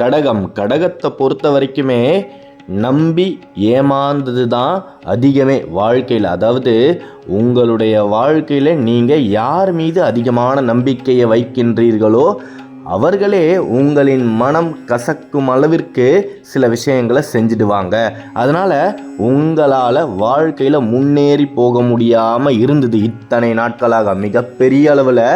கடகம் கடகத்தை பொறுத்த வரைக்குமே நம்பி ஏமாந்தது தான் அதிகமே வாழ்க்கையில். அதாவது உங்களுடைய வாழ்க்கையில் நீங்கள் யார் மீது அதிகமான நம்பிக்கையை வைக்கின்றீர்களோ அவர்களே உங்களின் மனம் கசக்கும் அளவிற்கு சில விஷயங்களை செஞ்சிடுவாங்க. அதனால் உங்களால் வாழ்க்கையில் முன்னேறி போக முடியாமல் இருந்தது இத்தனை நாட்களாக. மிகப்பெரிய அளவில்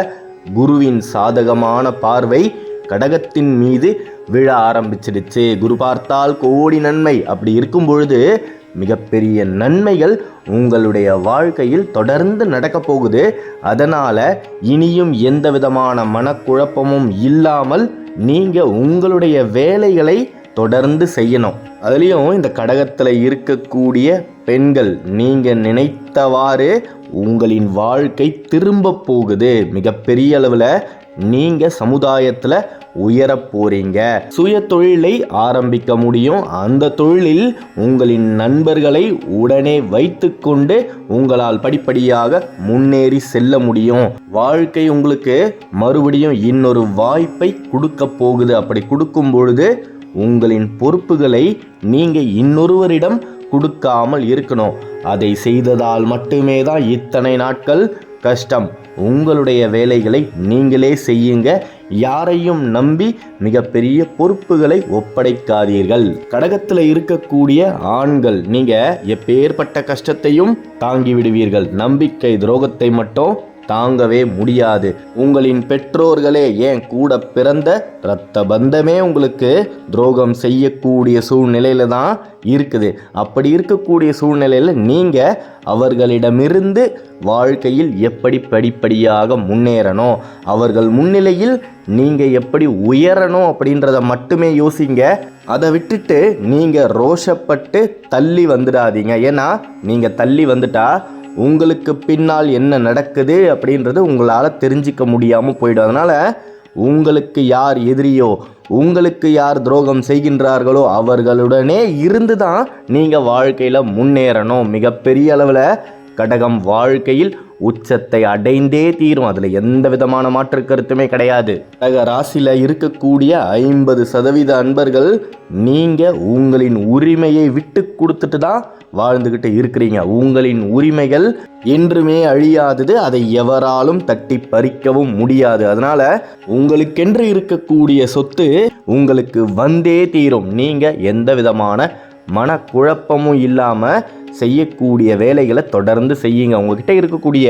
குருவின் சாதகமான பார்வை கடகத்தின் மீது விழ ஆரம்பிச்சிடுச்சு. குரு பார்த்தால் கோடி நன்மை. அப்படி இருக்கும் பொழுது மிகப்பெரிய நன்மைகள் உங்களுடைய வாழ்க்கையில் தொடர்ந்து நடக்கப் போகுது. அதனால் இனியும் எந்த விதமான மனக்குழப்பமும் இல்லாமல் நீங்கள் உங்களுடைய வேலைகளை தொடர்ந்து செய்யணும். அதுலேயும் இந்த கடகத்தில் இருக்கக்கூடிய பெண்கள் நீங்கள் நினைத்தவாறு உங்களின் வாழ்க்கை திரும்ப போகுது. மிகப்பெரிய அளவில் நீங்கள் சமுதாயத்தில் உயர போறீங்க. சுய தொழிலை ஆரம்பிக்க முடியும். அந்த தொழிலில் உங்களின் நண்பர்களை உடனே வைத்துக்கொண்டு உங்களால் படிப்படியாக முன்னேறி செல்ல முடியும். வாழ்க்கை உங்களுக்கு மறுபடியும் இன்னொரு வாய்ப்பை கொடுக்க போகுது. அப்படி கொடுக்கும் பொழுது உங்களின் பொறுப்புகளை நீங்க இன்னொருவரிடம் கொடுக்காமல் இருக்கணும். அதை செய்ததால் மட்டுமே தான் இத்தனை நாட்கள் கஷ்டம். உங்களுடைய வேலைகளை நீங்களே செய்யுங்க. யாரையும் நம்பி மிகப்பெரிய பொறுப்புகளை ஒப்படைக்காதீர்கள். கடகத்தில் இருக்கக்கூடிய ஆண்கள் நீங்கள் எப்பேற்பட்ட கஷ்டத்தையும் தாங்கி விடுவீர்கள் நம்பிக்கை துரோகத்தை மட்டும் தாங்கவே முடியாது. உங்களின் பெற்றோர்களே ஏன் கூட பிறந்த இரத்த பந்தமே உங்களுக்கு துரோகம் செய்யக்கூடிய சூழ்நிலையில தான் இருக்குது. அப்படி இருக்கக்கூடிய சூழ்நிலையில் நீங்கள் அவர்களிடமிருந்து வாழ்க்கையில் எப்படி படிப்படியாக முன்னேறணும்? அவர்கள் முன்னிலையில் நீங்கள் எப்படி உயரணும் அப்படின்றத மட்டுமே யோசிங்க. அதை விட்டுட்டு நீங்கள் ரோஷப்பட்டு தள்ளி வந்துடாதீங்க. ஏன்னா நீங்கள் தள்ளி வந்துட்டா உங்களுக்கு பின்னால் என்ன நடக்குது அப்படின்றது உங்களால் தெரிஞ்சிக்க முடியாமல் போயிடும். அதனால் உங்களுக்கு யார் எதிரியோ உங்களுக்கு யார் துரோகம் செய்கின்றார்களோ அவர்களுடனே இருந்து தான் நீங்கள் வாழ்க்கையில் முன்னேறணும். மிகப்பெரிய அளவில் கடகம் வாழ்க்கையில் உச்சத்தை அடைந்தே தீரும். அதில் எந்த விதமான மாற்று கருத்துமே கிடையாது. கடக ராசியில் இருக்கக்கூடிய ஐம்பது சதவீத அன்பர்கள் நீங்கள் உங்களின் உரிமையை விட்டு கொடுத்துட்டு தான் வாழ்ந்துக்கிட்டு இருக்கிறீங்க. உங்களின் உரிமைகள் என்றுமே அழியாதது அதை எவராலும் தட்டி பறிக்கவும் முடியாது. அதனால உங்களுக்கென்று இருக்கக்கூடிய சொத்து உங்களுக்கு வந்தே தீரும். நீங்க எந்த விதமான மனக்குழப்பமும் இல்லாமல் செய்யக்கூடிய வேலைகளை தொடர்ந்து செய்யுங்க. உங்ககிட்ட இருக்கக்கூடிய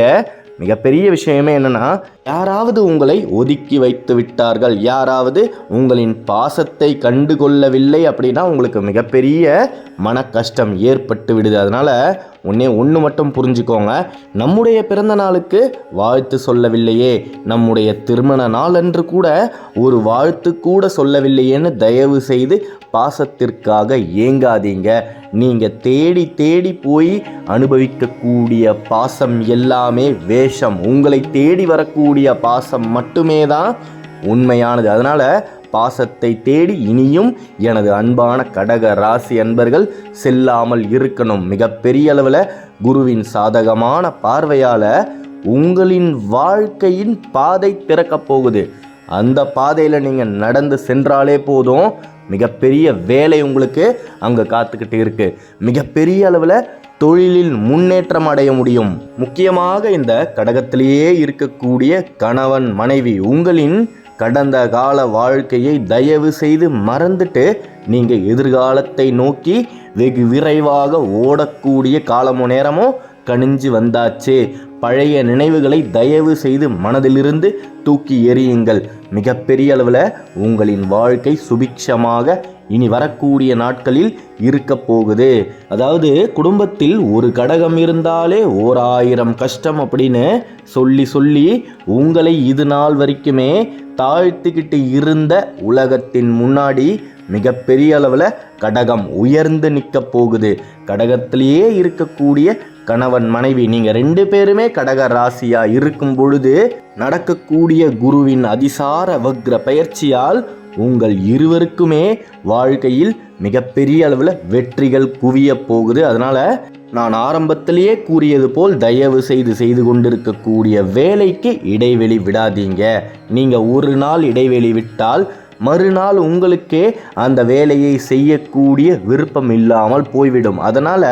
மிகப்பெரிய விஷயமே என்னென்னா யாராவது உங்களை ஒதுக்கி வைத்து விட்டார்கள் யாராவது உங்களின் பாசத்தை கண்டுகொள்ளவில்லை அப்படின்னா உங்களுக்கு மிகப்பெரிய மன கஷ்டம் ஏற்பட்டு விடுது. அதனால் ஒன்னே ஒன்று மட்டும் புரிஞ்சுக்கோங்க. நம்முடைய பிறந்த நாளுக்கு வாழ்த்து சொல்லவில்லையே. நம்முடைய திருமண நாள் என்று கூட ஒரு வாழ்த்து கூட சொல்லவில்லையேன்னு தயவு செய்து பாசத்திற்காக ஏங்காதீங்க. நீங்கள் தேடி தேடி போய் அனுபவிக்கக்கூடிய பாசம் எல்லாமே வேஷம். உங்களை தேடி வரக்கூடிய பாசம் மட்டுமே தான் உண்மையானது. அதனால் பாசத்தை தேடி இனியும் எனது அன்பான கடக ராசி அன்பர்கள் செல்லாமல் இருக்கணும். மிகப்பெரிய அளவில் குருவின் சாதகமான பார்வையால் உங்களின் வாழ்க்கையின் பாதை திறக்கப் போகுது. அந்த பாதையில் நீங்கள் நடந்து சென்றாலே போதும். மிகப்பெரிய வேலை உங்களுக்கு அங்கே காத்துக்கிட்டு இருக்குது மிகப்பெரிய அளவில் தொழிலில் முன்னேற்றம் அடைய முடியும். முக்கியமாக இந்த கடகத்திலேயே இருக்கக்கூடிய கணவன் மனைவி உங்களின் கடந்த கால வாழ்க்கையை தயவு செய்து மறந்துட்டு நீங்கள் எதிர்காலத்தை நோக்கி வெகு விரைவாக ஓடக்கூடிய காலமும் நேரமும் கணிஞ்சு வந்தாச்சு. பழைய நினைவுகளை தயவு செய்து மனதிலிருந்து தூக்கி எறியுங்கள். மிகப்பெரிய அளவில் உங்களின் வாழ்க்கை சுபிக்ஷமாக இனி வரக்கூடிய நாட்களில் இருக்க போகுது. அதாவது குடும்பத்தில் ஒரு கடகம் இருந்தாலே ஓர் ஆயிரம் கஷ்டம் அப்படின்னு சொல்லி சொல்லி உங்களை இது நாள் வரைக்குமே தாழ்த்திக்கிட்டு இருந்த உலகத்தின் முன்னாடி மிகப்பெரிய அளவில் கடகம் உயர்ந்து நிற்க போகுது. கடகத்திலேயே இருக்கக்கூடிய கணவன் மனைவி நீங்கள் ரெண்டு பேருமே கடக ராசியாக இருக்கும் பொழுது நடக்கக்கூடிய குருவின் அதிசார வக்ர பயிற்சியால் உங்கள் இருவருக்குமே வாழ்க்கையில் மிகப்பெரிய அளவில் வெற்றிகள் குவிய போகுது. அதனால் நான் ஆரம்பத்திலேயே கூறியது போல் தயவு செய்து செய்து கொண்டிருக்கக்கூடிய வேலைக்கு இடைவெளி விடாதீங்க. நீங்கள் ஒரு நாள் இடைவெளி விட்டால் மறுநாள் உங்களுக்கே அந்த வேலையை செய்யக்கூடிய விருப்பம் இல்லாமல் போய்விடும். அதனால்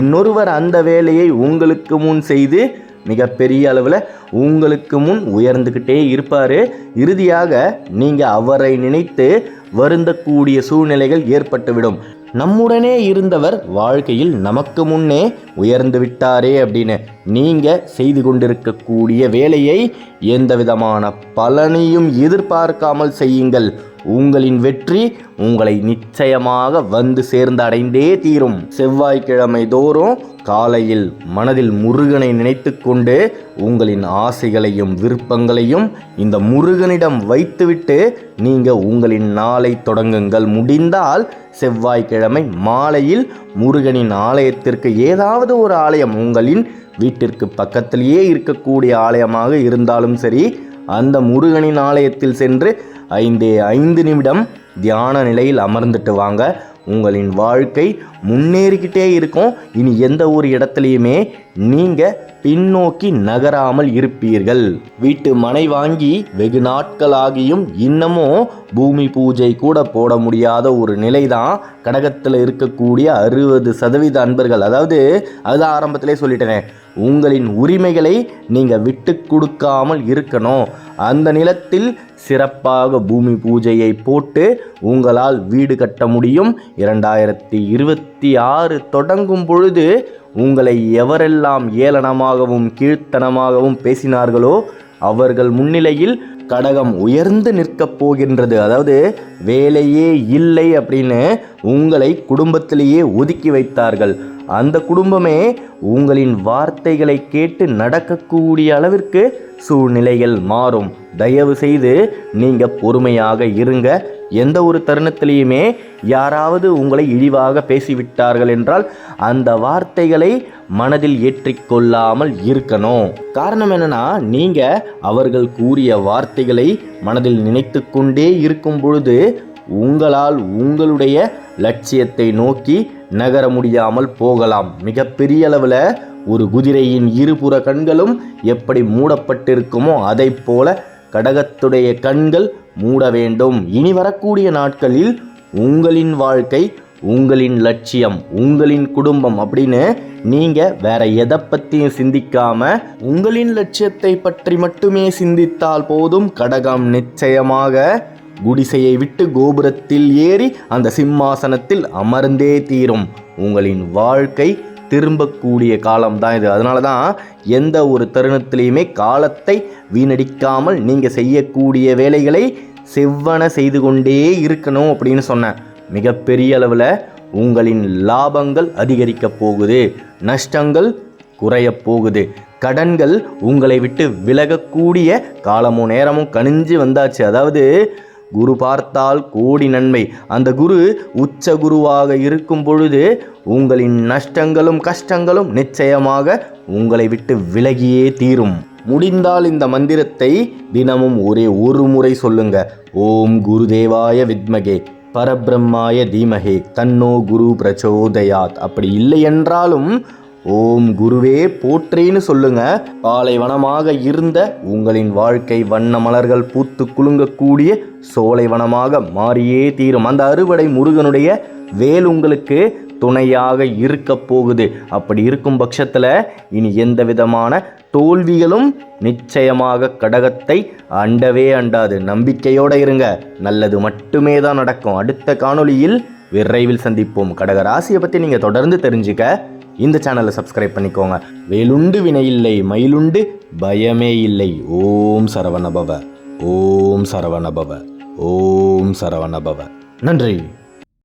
இன்னொருவர் அந்த வேலையை உங்களுக்கு முன் செய்து மிகப்பெரிய அளவில் உங்களுக்கு முன் உயர்ந்துக்கிட்டே இருப்பார். இறுதியாக நீங்கள் அவரை நினைத்து வருந்தக்கூடிய சூழ்நிலைகள் ஏற்பட்டுவிடும். நம்முடனே இருந்தவர் வாழ்க்கையில் நமக்கு முன்னே உயர்ந்து விட்டாரே அப்படின்னு நீங்கள் செய்து கொண்டிருக்கக்கூடிய வேலையை எந்த விதமான பலனையும் எதிர்பார்க்காமல் செய்யுங்கள். உங்களின் வெற்றி உங்களை நிச்சயமாக வந்து சேர்ந்து அடைந்தே தீரும். செவ்வாய்க்கிழமை தோறும் காலையில் மனதில் முருகனை நினைத்து கொண்டு உங்களின் ஆசைகளையும் விருப்பங்களையும் இந்த முருகனிடம் வைத்துவிட்டு நீங்கள் உங்களின் நாளை தொடங்குங்கள். முடிந்தால் செவ்வாய்க்கிழமை மாலையில் முருகனின் ஆலயத்திற்கு ஏதாவது ஒரு ஆலயம் உங்களின் வீட்டிற்கு பக்கத்திலேயே இருக்கக்கூடிய ஆலயமாக இருந்தாலும் சரி அந்த முருகனின் ஆலயத்தில் சென்று ஐந்தே ஐந்து நிமிடம் தியான நிலையில் அமர்ந்துட்டு வாங்க. உங்களின் வாழ்க்கை முன்னேறிக்கிட்டே இருக்கும். இனி எந்த ஒரு இடத்துலையுமே நீங்கள் பின்னோக்கி நகராமல் இருப்பீர்கள். வீட்டு மனை வாங்கி வெகு நாட்களாகியும் இன்னமும் பூமி பூஜை கூட போட முடியாத ஒரு நிலை தான் கடகத்தில் இருக்கக்கூடிய அறுபது சதவீத அன்பர்கள். அதாவது அதுதான் ஆரம்பத்திலே சொல்லிட்டேனே உங்களின் உரிமைகளை நீங்கள் விட்டு கொடுக்காமல் இருக்கணும். அந்த நிலத்தில் சிறப்பாக பூமி பூஜையை போட்டு உங்களால் வீடு கட்ட முடியும். இரண்டாயிரத்தி இருபத்தி ஆறு தொடங்கும் பொழுது உங்களை எவரெல்லாம் ஏளனமாகவும் கீழ்த்தனமாகவும் பேசினார்களோ அவர்கள் முன்னிலையில் கடகம் உயர்ந்து நிற்கப் போகின்றது. அதாவது வேலையே இல்லை அப்படின்னு உங்களை குடும்பத்திலேயே ஒதுக்கி வைத்தார்கள். அந்த குடும்பமே உங்களின் வார்த்தைகளை கேட்டு நடக்கக்கூடிய அளவிற்கு சூழ்நிலைகள் மாறும். தயவு செய்து நீங்கள் பொறுமையாக இருங்க. எந்த ஒரு தருணத்திலையுமே யாராவது உங்களை இழிவாக பேசிவிட்டார்கள் என்றால் அந்த வார்த்தைகளை மனதில் ஏற்றிக்கொள்ளாமல் இருக்கணும். காரணம் என்னன்னா நீங்கள் அவர்கள் கூறிய வார்த்தைகளை மனதில் நினைத்து கொண்டே இருக்கும் பொழுது உங்களால் உங்களுடைய லட்சியத்தை நோக்கி நகர முடியாமல் போகலாம். மிகப்பெரிய அளவில் ஒரு குதிரையின் இருபுற கண்களும் எப்படி மூடப்பட்டிருக்குமோ அதை போல கடகத்துடைய கண்கள் மூட வேண்டும். இனி வரக்கூடிய நாட்களில் உங்களின் வாழ்க்கை உங்களின் லட்சியம் உங்களின் குடும்பம் அப்படின்னு நீங்க வேற எதை பற்றியும் சிந்திக்காம உங்களின் லட்சியத்தை பற்றி மட்டுமே சிந்தித்தால் போதும். கடகம் நிச்சயமாக குடிசையை விட்டு கோபுரத்தில் ஏறி அந்த சிம்மாசனத்தில் அமர்ந்தே தீரும். உங்களின் வாழ்க்கை திரும்பக்கூடிய காலம் தான் இது. அதனால தான் எந்த ஒரு தருணத்திலையுமே காலத்தை வீணடிக்காமல் நீங்கள் செய்யக்கூடிய வேலைகளை செவ்வன செய்து கொண்டே இருக்கணும் அப்படின்னு சொன்னேன். மிகப்பெரிய அளவில் உங்களின் லாபங்கள் அதிகரிக்கப் போகுது. நஷ்டங்கள் குறையப் போகுது. கடன்கள் உங்களை விட்டு விலகக்கூடிய காலமும் நேரமும் கணிஞ்சு வந்தாச்சு. அதாவது குரு பார்த்தால் கோடி நன்மை. அந்த குரு உச்ச குருவாக இருக்கும் பொழுது உங்களின் நஷ்டங்களும் கஷ்டங்களும் நிச்சயமாக உங்களை விட்டு விலகியே தீரும். முடிந்தால் இந்த மந்திரத்தை தினமும் ஒரே ஒரு முறை சொல்லுங்க. ஓம் குருதேவாய வித்மகே பரபிரம்மாய தீமகே தன்னோ குரு பிரச்சோதயாத். அப்படி இல்லை என்றாலும் ஓம் குருவே போற்றேன்னு சொல்லுங்க. பாலைவனமாக இருந்த உங்களின் வாழ்க்கை வண்ண மலர்கள் பூத்து குலுங்கக்கூடிய சோலைவனமாக மாறியே தீரும். அந்த அறுவடை முருகனுடைய வேல் உங்களுக்கு துணையாக இருக்க போகுது. அப்படி இருக்கும் பட்சத்தில் இனி எந்த விதமான தோல்விகளும் நிச்சயமாக கடகத்தை அண்டவே அண்டாது. நம்பிக்கையோடு இருங்க. நல்லது மட்டுமே தான் நடக்கும். அடுத்த காணொளியில் விரைவில் சந்திப்போம். கடக ராசியை பற்றி நீங்கள் தொடர்ந்து தெரிஞ்சுக்க இந்த சேனலை சப்ஸ்கிரைப் பண்ணிக்கோங்க. வேலுண்டு வினையில்லை மயிலுண்டு பயமே இல்லை. ஓம் சரவணபவ. ஓம் சரவணபவ. ஓம் சரவணபவ. நன்றி.